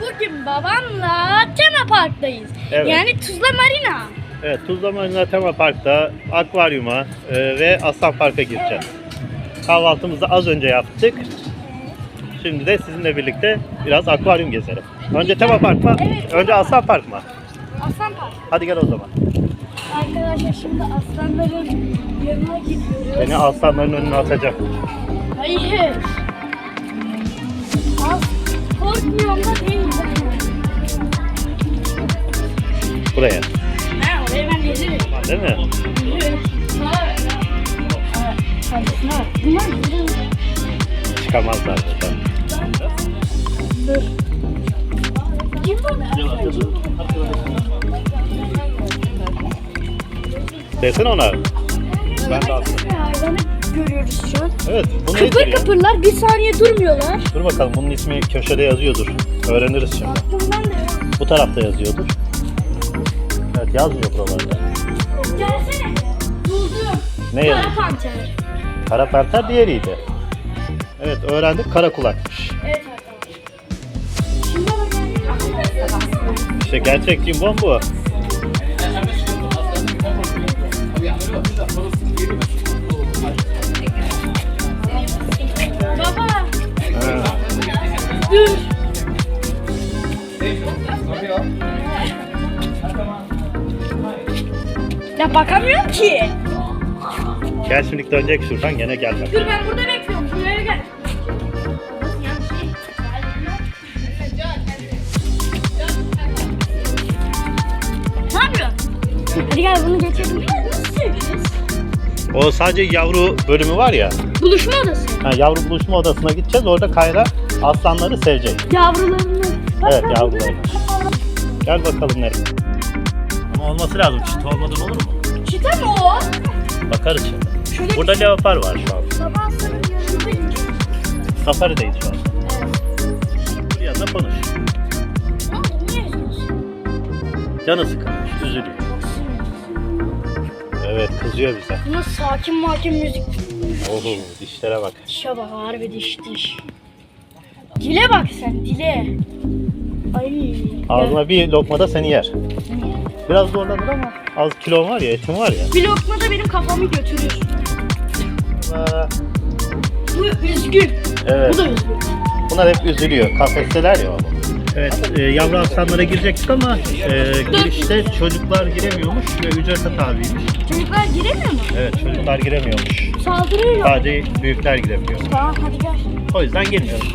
bugün babamla tema parktayız. Evet. Yani Tuzla Marina. Evet, Tuzla Marina Tema Park'ta akvaryuma e, ve Aslan Park'a gireceğiz. Kahvaltımızı az önce yaptık. Şimdi de sizinle birlikte biraz akvaryum gezelim. Önce Tema Park mı? Evet. Önce Aslan Park mı? Aslan Park. Hadi gel o zaman. Arkadaşlar şimdi aslanların yanına gidiyoruz. Beni aslanların önüne atacak. Hayır. Buraya. Ha oraya ben gelirim. Değil mi? Çıkamazlar buradan. Dur. Kim bu? Desene ona. Ben de aslan. Görüyoruz şu an. Evet, bunu Kıpır kıpırlar bir saniye durmuyorlar. Dur bakalım bunun ismi köşede yazıyordur. Öğreniriz şimdi. Aklımdan da. Bu tarafta yazıyordur. Evet yazmıyor buralarda. Gelsene. Buldum. Ne Kara yazıyor? panter. Kara panter diğeriydi. Evet öğrendik kara kulakmış. Evet arkadaşlar. İşte gerçek cimbom bu. Bakamıyorum ki. Gel şimdi dönecek şuradan gene gelme. Dur ben burada bekliyorum. Şuraya gel. Ne yapıyorsun? Hadi gel bunu geçelim. Nasıl? O sadece yavru bölümü var ya. Buluşma odası. Ha, yavru buluşma odasına gideceğiz. Orada Kayra aslanları sevecek. Yavrularını. Bak, Evet, bak, yavrularını. Gel bakalım nereye. Ama olması lazım. Çit olmadan olur mu? Çita mı o? Bakarız şimdi. Şöyle Burada bir leopar var şu an. sabah sarı. Safari'deyiz şu an. Evet. Bir yandan konuş. Ama? Canı sıkılmış, üzülüyor. Evet kızıyor bize. Buna sakin makin müzik. Oho dişlere bak. Dişe bak harbi diş diş. Dile bak sen dile. Ay. Ağzına bir lokma da seni yer. Biraz zorlanır ama az kilon var ya, etin var ya. Bir lokma da benim kafamı götürür. Aa, Bu üzgün. Evet, Bu da üzgün. bunlar hep üzülüyor. Kafesteler ya oğlum. Evet, e, yavru aslanlara girecektik ama e, girişte çocuklar giremiyormuş ve ücrete tabiymiş. Çocuklar giremiyor mu? Evet, çocuklar giremiyormuş. Saldırıyor. Sadece büyükler girebiliyor. Tamam hadi gel. O yüzden girmiyoruz.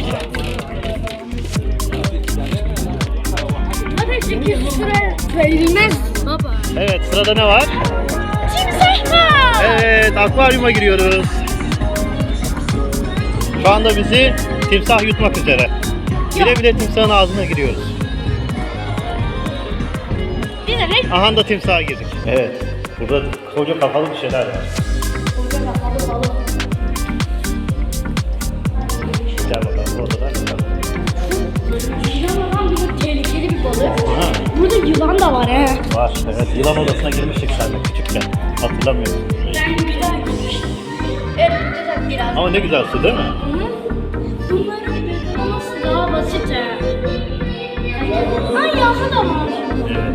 Hadi çünkü süre verilmez. Evet, sırada ne var? Timsah. Evet, akvaryuma giriyoruz. Şu anda bizi timsah yutmak üzere. Bile bile timsahın ağzına giriyoruz. Bir de. Aha da timsaha girdik. Evet. Burada koca kafalı bir şeyler var. Yılan da var he. var. Evet. Yılan odasına girmiştik seninle küçükken. Hatırlamıyorum. Ben bir daha. Evet biraz. Ama ne güzel su değil mi? Hı? Bunların uygulaması daha basit he. Da var. Evet.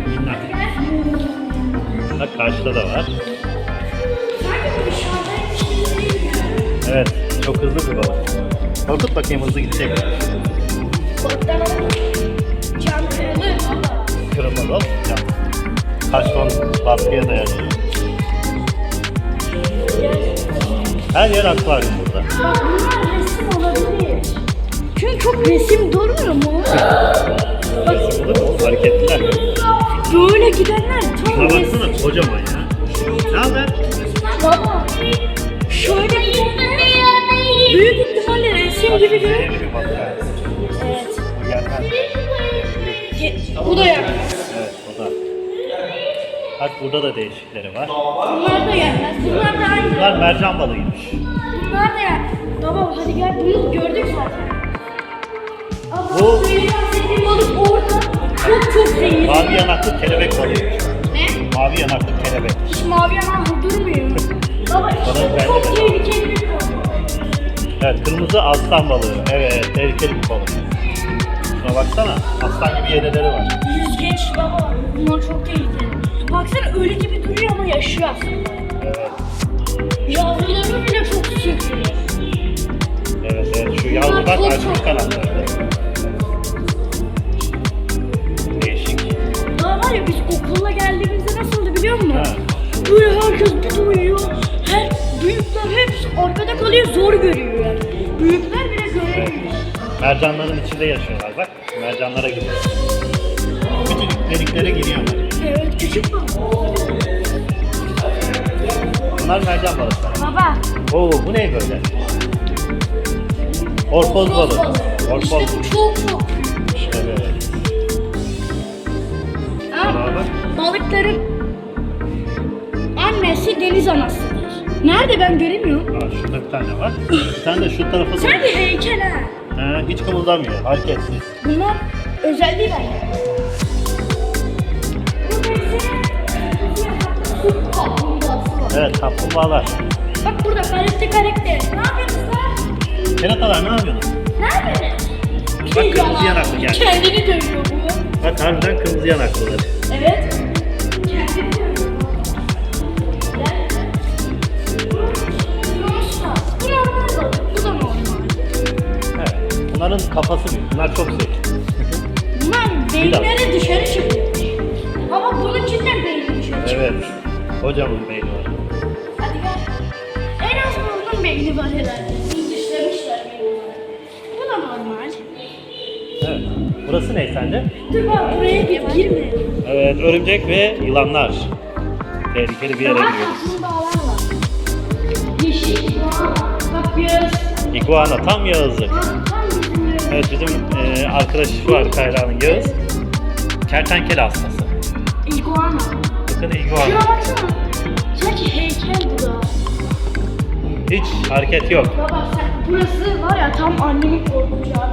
Bak karşıda da var. Evet. Çok hızlı bir balık. Korkut bakayım hızlı gidecek. mi? Can. Kaç ton baskıya dayanıyor. Her yer akvaryum burada. Bak bunlar resim olabilir. Çünkü çok resim durmuyor mu? Burası burada hareketliler. Böyle gidenler tam Şuna resim. baksana kocaman ya. Ne haber? Baba. Şöyle gidenler büyük ihtimalle resim gibi değil. Yeni bir balık. Evet. Bu da yakın. Evet o da. Bak burada da değişikleri var. Bunlar da gelmez. Bunlar da aynı. Bunlar mercan balığıymış. Bunlar da yani. Baba hadi gel bunu gördük zaten. Aa, Bu- Bu bahsettiğim balık orada. Çok çok zengin. Mavi yanaklı kelebek balığıymış. Ne? Mavi yanaklı kelebek. Hiç mavi yanan durmuyor. Baba işte çok tehlikeli bir balık. Evet kırmızı aslan balığı. Evet tehlikeli bir balık. Şuna baksana. Aslan gibi yeleleri var. Yüzgeç baba. Bunlar çok tehlikeli. Baksana ölü gibi duruyor ama yaşıyor aslında. Evet. Yavruları bile çok sürtüyor. Evet evet. Şu yavru bak çok açmış kanatlarını. Değişik. Daha var ya biz okula geldiğimizde nasıldı biliyor musun? Ha. Böyle herkes bir uyuyor. Her büyükler hepsi arkada kalıyor zor görüyor yani. Büyükler. Mercanların içinde yaşıyorlar bak. Mercanlara gidiyor. Küçücük deliklere giriyorlar. Evet küçük baba. Bunlar mercan balıkları. Baba. Oo bu ne böyle? Orpoz balığı. İşte Orpoz. bu çok çok. Ha, Beraber. balıkların annesi deniz anasıdır. Nerede ben göremiyorum. Aa, şurada bir tane var. Bir tane de şu tarafa Sen bir heykel ha. Ha, hiç kımıldamıyor. Hareketsiz. Bunlar özel değil bence. Evet kaplumbağalar. Bak burada karakter karakter. Ne yapıyorsunuz lan? Keratalar ne yapıyorsun? Nerede? Bak kırmızı yanaklı geldi. Kendini dövüyor bu. Bak harbiden kırmızı yanaklıları. Evet. Bunların kafası büyük. Bunlar çok zeki. Bunlar beyinleri dışarı çıkıyor. Ama bunun cidden beyni dışarı çıkıyor. Evet. Kocaman beyni var. Hadi gel. En az bunun beyni var herhalde. Dışlamışlar beynini. Bu da normal. Evet. Burası ne sence? Dur bak buraya gir, girme. Evet, örümcek ve yılanlar. Tehlikeli bir yere giriyoruz. kaplumbağalar var. Yeşil. Bak göz. İguana tam Yağız'ı. Evet bizim e, arkadaşı var Kayra'nın Yağız. Kertenkele hastası. İguana. Bakın Şuna iguana. baksana. Sanki heykel bu da. Hiç hareket yok. Baba sen burası var ya tam annemin korkacağı.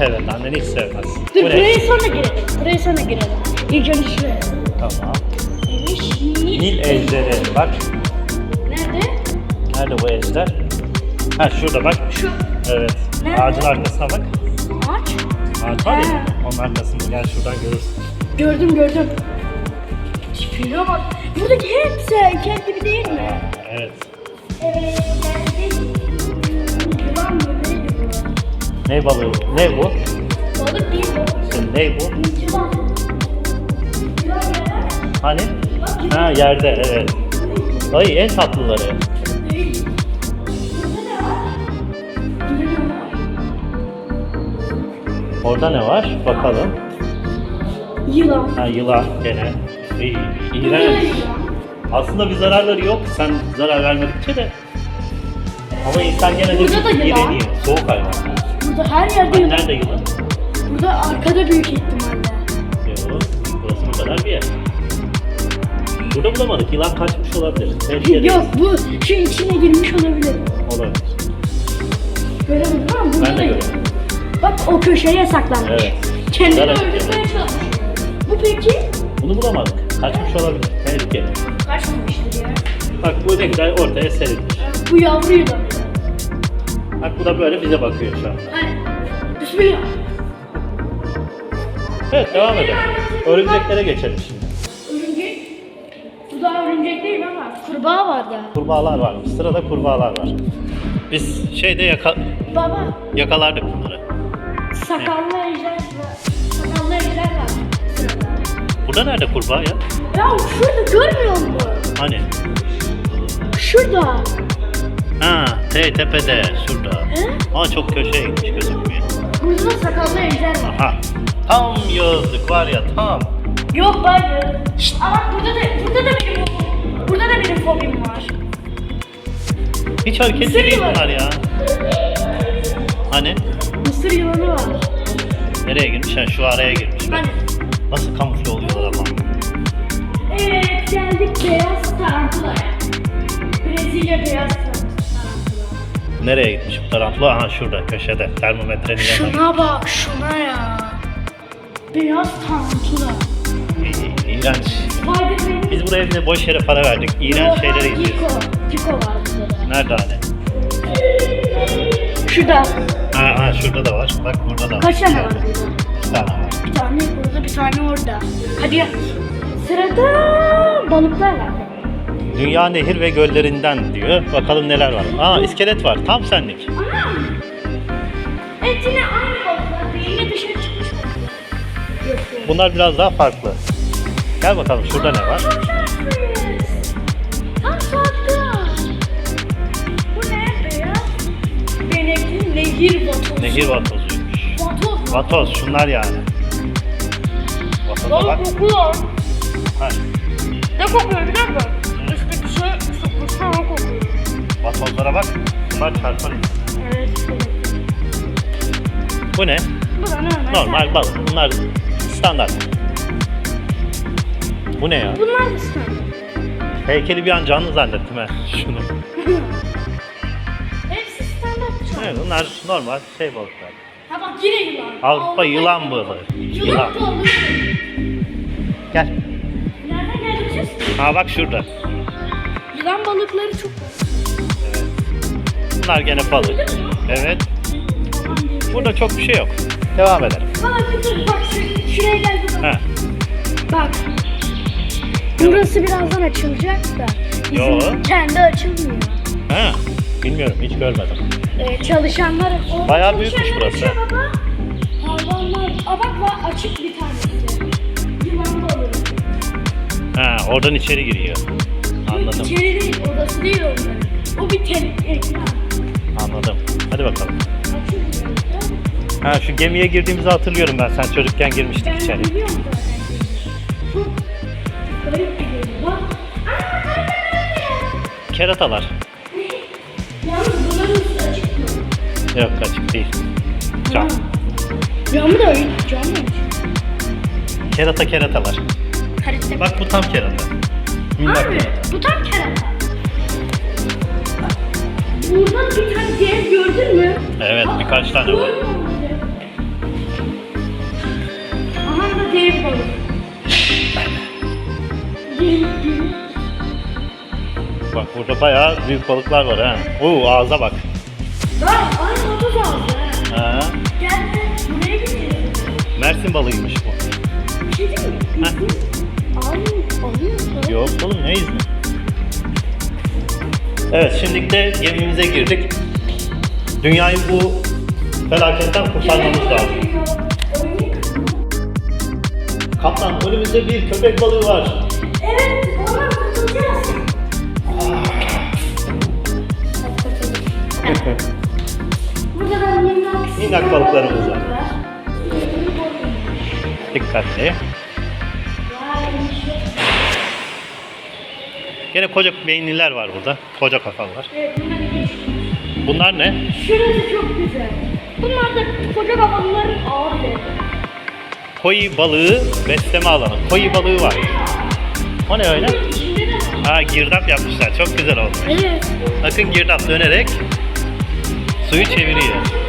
Evet anneni hiç sevmez. Dur Bu ne? buraya sonra girelim. Buraya sonra girelim. İlk önce şuraya. Tamam. Evet, Nil. Nil ejderi. Bak Nerede? nerede bu ejder? Ha şurada bak. Şu Evet. Nerede? Ağacın arkasına bak. Ağaç. Var ya. Onun arkasında. Gel şuradan görürsün. Gördüm gördüm. Tipine bak. Buradaki hepsi heykel gibi değil mi? Evet. Evet. Yılan bu? Ne balığı? Ne bu? Balık değil bu. Ne bu? Yılan. Yılan ya. Hani? Ha yerde evet. Ay en tatlıları. Orada ne var? Bakalım. Yılan. Ha yılan gene. İyi, iğrenç. Aslında bir zararları yok. Sen zarar vermedikçe de. Ama insan gene de Burada da yılan. iğreniyor. Soğuk hayvan. Burada her yerde yılan. Nerede yılan? Burada arkada büyük ihtimalle. Yok. Burası bu kadar bir yer. Burada bulamadık. Yılan kaçmış olabilir. Tehlikeli. Yok bu şu içine girmiş olabilir. Olabilir. Göremedim ama burada Ben de da göremedim. Bak o köşeye saklanmış. Evet. Kendini öldürmeye çalışıyor. Bu peki? Bunu bulamadık. Kaçmış olabilir. Tehlikeli. Kaçmamıştır ya. Bak bu ne güzel ortaya serilmiş. Bu yavru yılan. Bak bu da böyle bize bakıyor şu an. Hadi. Bismillah. Evet devam edelim. Örümceklere geçelim şimdi. Örümcek. Bu da örümcek değil ama kurbağa var da. Kurbağalar var. Sırada kurbağalar var. Biz şeyde yaka Baba yakalardık. Sakallı ejder var. Sakallı ejder var. Burada nerede kurbağa ya? Ya şurada görmüyor musun? Hani? Şurada. Ha, te tepede, şurada. He? Ama çok köşeye gitmiş gözükmüyor. Burada da sakallı ejder var. Aha. Tam yazlık var ya tam. Yok hayır. Aa bak burada da burada da benim burada da benim fobim var. Hiç hareketli Mısır değil yılanı. bunlar ya. Hani? Mısır yılanı var. Nereye girmiş? Ha, şu araya girmiş. Hani? Nasıl kamufle oluyorlar ama. Evet geldik beyaz tarantulaya. Brezilya beyaz tarantula. Nereye gitmiş bu taraflı? Aha şurada köşede. Termometrenin yanına. Şuna bak şuna ya. Beyaz tarantula. İ- İğrenç. Biz buraya yine boş yere para verdik. İğrenç şeylere Giko. gidiyoruz. Giko var burada da. Nerede hani? Şurada. Ha, ha şurada da var. Bak burada da var. Kaç tane var iki tane var. Bir tane burada bir tane orada. Hadi gel. Sırada balıklar var. Dünya nehir ve göllerinden diyor. Bakalım neler var. Aa iskelet var. Tam senlik. Anam. Evet yine aynı balıklar. Beyni dışarı çıkmış balıklar. Bunlar biraz daha farklı. Gel bakalım şurada ne var? Nehir vatozu. Nehir vatozuymuş. Vatoz. Vatoz şunlar yani. Vatoza bak. Balık kokuyor. Ha, Ne kokuyor biliyor musun? Üstteki şey sıkmışsa o kokuyor. vatozlara bak. Bunlar çarpar. Evet. Bu ne? Bu da normal. Normal balık. Bunlar standart. Bu ne ya? Bunlar da standart. Heykeli bir an canlı zannettim ha. Şunu. Evet, bunlar normal şey balıklar. Ha bak yine yılan. Avrupa yılan balığı. Yılan Yılan. balığı. Gel. Nereden geleceğiz? Ha bak şurada. Yılan balıkları çok Evet. Bunlar gene balık. Evet. Burada çok bir şey yok. Devam edelim. Bana dur bak şu- şuraya gel bir bak. Ha. Bak. Burası birazdan açılacak da. Bizim Yo. kendi açılmıyor. Ha. Bilmiyorum hiç görmedim. Ee, çalışanlar... orada Bayağı büyükmüş çalışanlar burası. açıyor baba. Hayvanlar... Aa bak var açık bir tanesi. Yılan balığı. Ha oradan içeri giriyor. Anladım. İçeri değil, odası değil onların. O bir tel ekran. Anladım. Hadi bakalım. Ha şu gemiye girdiğimizi hatırlıyorum ben. Sen çocukken girmiştik Ben içeri. biliyorum zaten. Garip bir gemi. Keratalar. Yok açık değil. Cam. Camı da öyle. Cam mı? Kerata keratalar. Harita. Bak bu tam kerata. Minnak Abi kerata. bu tam kerata. Burada bir tane dev gördün mü? Evet Bak, birkaç tane var. görmüyor musun? Aha da dev balık. Dev, dev. Bak burada bayağı büyük balıklar var ha. Oo ağza bak. Lan otuz aldı ha. Ha. Gel de buraya gidelim. Mersin balığıymış bu. Bir şey değil mi? Ha. Alıyor. Yok oğlum ne izni? Evet şimdi de gemimize girdik. Dünyayı bu felaketten kurtarmamız lazım. Kaptan önümüzde bir köpek balığı var. Evet, ona kurtulacağız. Burada da minnak, Minnak balıklarımız var. Dikkatli. Gene koca beyinliler var burada. Koca kafalar. Evet, bunlar ne? Şurası çok güzel. Bunlar da koca kafalıların ağır devri. Koi balığı besleme alanı. Koi balığı var. O ne öyle? Ha girdap yapmışlar. Çok güzel oldu. Evet. Bakın girdap dönerek suyu çeviriyor.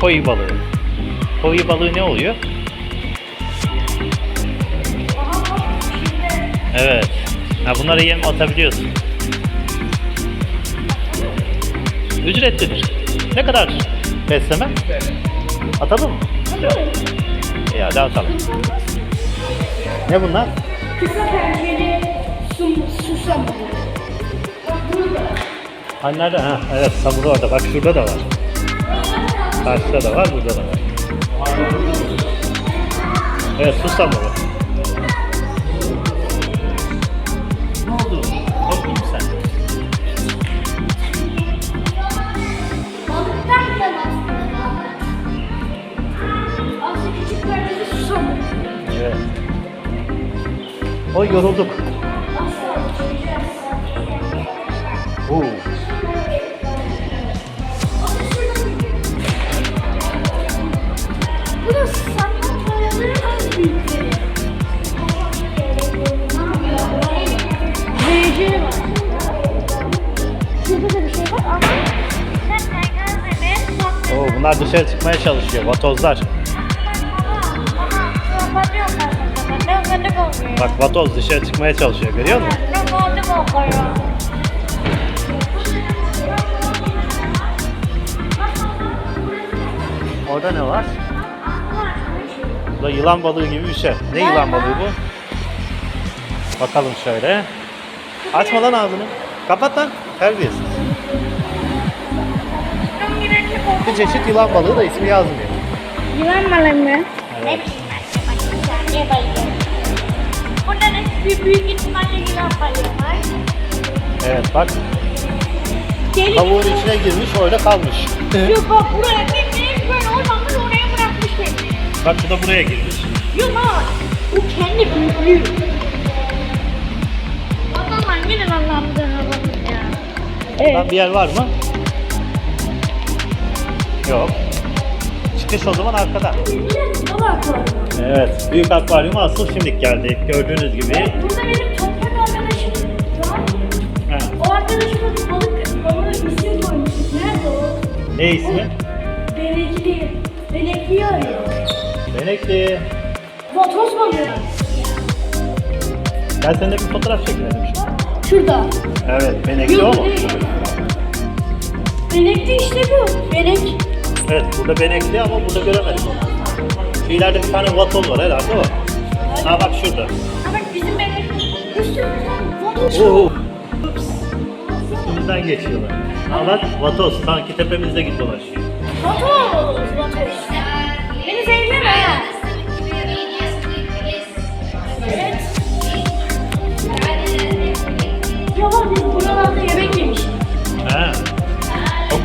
Koi balığı. Koi balığı ne oluyor? Evet. Ha bunlara yem atabiliyorsun. Ücretlidir. Ne kadar besleme? Atalım mı? İyi hadi atalım. Ne bunlar? Kısa pençeli su, susam. Bak burada. Hani nerede? Ha, evet samuru orada. Bak şurada da var. Karşıda da var, burada da var. Evet su şey var ama Oo, bunlar dışarı çıkmaya çalışıyor. Vatozlar. Bak vatoz dışarı çıkmaya çalışıyor görüyor musun? Orada ne var? Bu da yılan balığı gibi bir şey. Ne yılan balığı bu? Bakalım şöyle. Açma lan ağzını. Kapat lan. Terbiyesiz. Bir çeşit yılan balığı da ismi yazmıyor. Yılan balığı mı? Evet. Ne bileyim ben. Ne bayılıyorum bir büyük ihtimalle yılan balığı var. Evet bak Deli kavuğun içine girmiş öyle kalmış. Yok bak buraya gitmiş böyle da oraya bırakmış kendini. bak bu da buraya girmiş. Yok bak. Bu kendi büyüklüğü. Adamlar yine Allah'ım ya. Lan bir yer var mı? Yok. Çıkış o zaman arkada. Evet, büyük akvaryuma asıl şimdi geldik. Gördüğünüz gibi. Burada benim toprak arkadaşım var. Ha, O arkadaşımız balık, balığa isim koymuş. Nerede o? ne ismi? Benekli. Benekli'yi arıyor. Benekli. Vatoz balığı. Ben seninle bir fotoğraf çekinelim şimdi. Şurada. Evet, benekli o mu? Benekli işte bu. Benek. Evet, burada benekli ama burada göremedim. Şu ileride bir tane vatoz var herhalde o. Ha bak şurada. Ama bizim benekli. Vatoz. Oo. Üstümüzden geçiyorlar. Ha bak vatoz sanki tepemizde gibi dolaşıyor. Vatoz. Vatoz. Beni zehirleme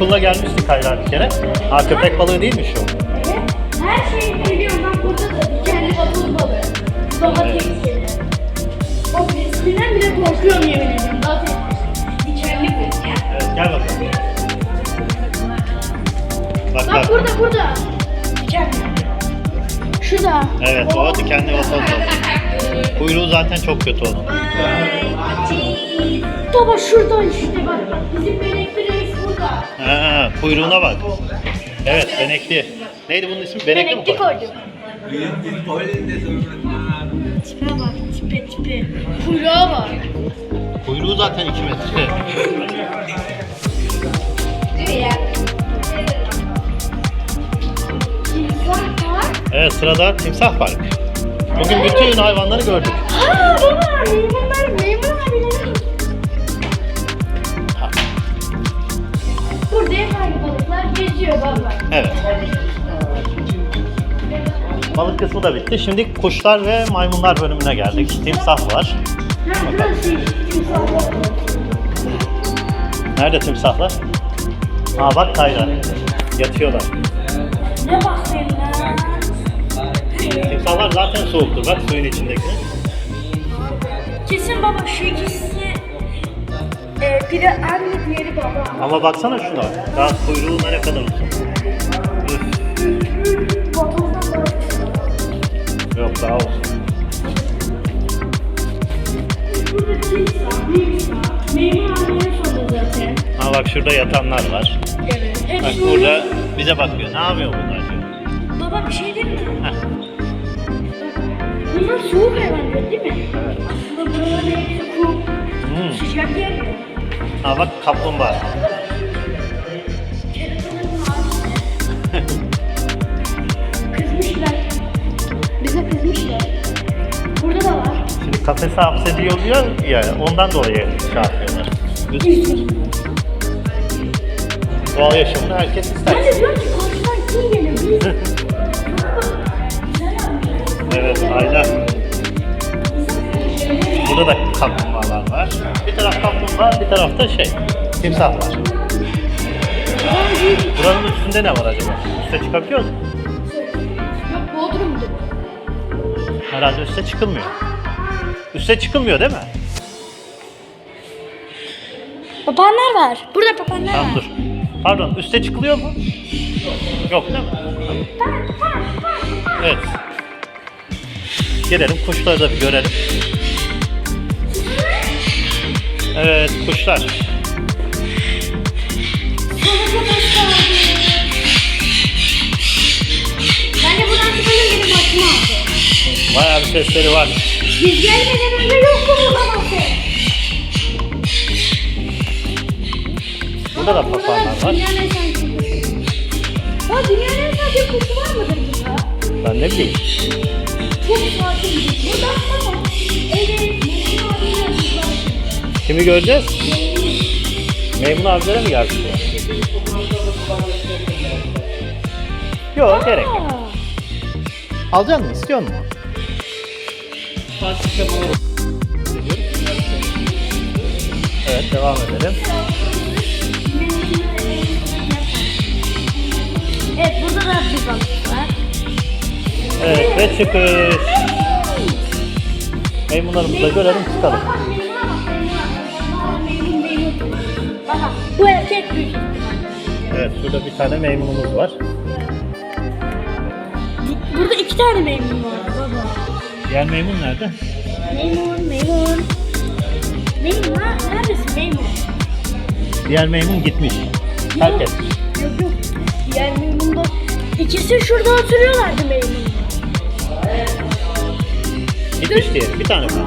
Okulda gelmiştik Hayra bir kere. Ha köpek balığı değilmiş o. Her şeyi biliyorum. Bak burada da dikenli vatoz balığı. Domates yeri. O resminden bile korkuyorum yemin ediyorum. Daha dikenli bir ya. Evet gel bakalım. Bak Bak bak. burada burada. Dikenli. Şurada. Evet o dikenli vatoz balığı. Kuyruğu zaten çok kötü onun. Baba şurada işte bak. Bizim burada. Ha, kuyruğuna bak. Evet benekli. Neydi bunun ismi? Benekli, mi Benekli koydun? koydum. Tipe bak tipe tipe. Kuyruğa bak. Kuyruğu zaten 2 metre. Var. Evet sırada timsah park. Bugün bütün hayvanları gördük. Aa baba maymunlar maymun abileri. Burada hep aynı balıklar geziyor baba. Evet. Balık kısmı da bitti. Şimdi kuşlar ve maymunlar bölümüne geldik. Timsah var. Nerede timsahlar? Ha bak Taylan. Yatıyorlar. Ne bakayım lan? Timsahlar zaten soğuktur. Bak suyun içindeki. Kesin baba şu ikisi e, biri anne diğeri baba. Ama baksana şuna. Daha kuyruğu ne kadar uzun. Vatozdan bak. yok daha uzun. Maymun abileri sordu zaten. Ha bak şurada yatanlar var. Evet. Bak Hepsi burada bize bakıyor. Ne yapıyor bunlar diyor. Baba bir şey değil mi? Heh, Bunlar soğuk hayvanlar değil mi? Aslında buraların hepsi kum. Hmm. Sıcak yer mi? Ha bak kaplumbağa. Kızmışlar. Bize kızmışlar. Burada da var. Şimdi kafese hapsediliyor diyor ya ondan dolayı şey yapıyorlar. Doğal yaşamını herkes ister. Ben de diyorum ki kim geliyor? Biz. Evet aynen. Burada da kaplumbağalar var. Bir taraf kaplumbağa, bir tarafta şey, timsah var. Buranın üstünde ne var acaba? Üste çıkabiliyor mu? Yok Bodrum'du. Herhalde üste çıkılmıyor. Üste çıkılmıyor değil mi? Papağanlar var. Burada papağanlar Tamam dur. Pardon, üste çıkılıyor mu? Yok değil mi? Evet. Gelelim kuşları da bir görelim. Evet kuşlar. Ben de buradan çıkayım benim başıma aldı. Bayağı bir sesleri var. Biz gelmeden önce yoktu bu kafası. Burada da papağanlar var. Dünyanın en son kuşu. Ha dünyanın en erkek kuşu var mıdır burada? Ben ne bileyim. Çok sakin. Burada tamam. Evet. Kimi göreceğiz? Memnun abilere mi geldik? Yok gerek yok. Alacak mısın? İstiyor musun? Evet devam edelim. Evet burada da bir balık var. Evet ve çıkış. Maymunlarımızı da görelim çıkalım. Bu erkek büyük ihtimal. Evet şurada bir tane maymunumuz var. Burada iki tane maymun var baba. Diğer maymun nerede? Maymun, maymun. Maymun ha? Neredesin maymun? Diğer maymun gitmiş. Terk etmiş. Yok yok. Diğer maymun da ikisi şurada oturuyorlardı maymunlar. Gitmiş diğeri. Bir tane kaldı.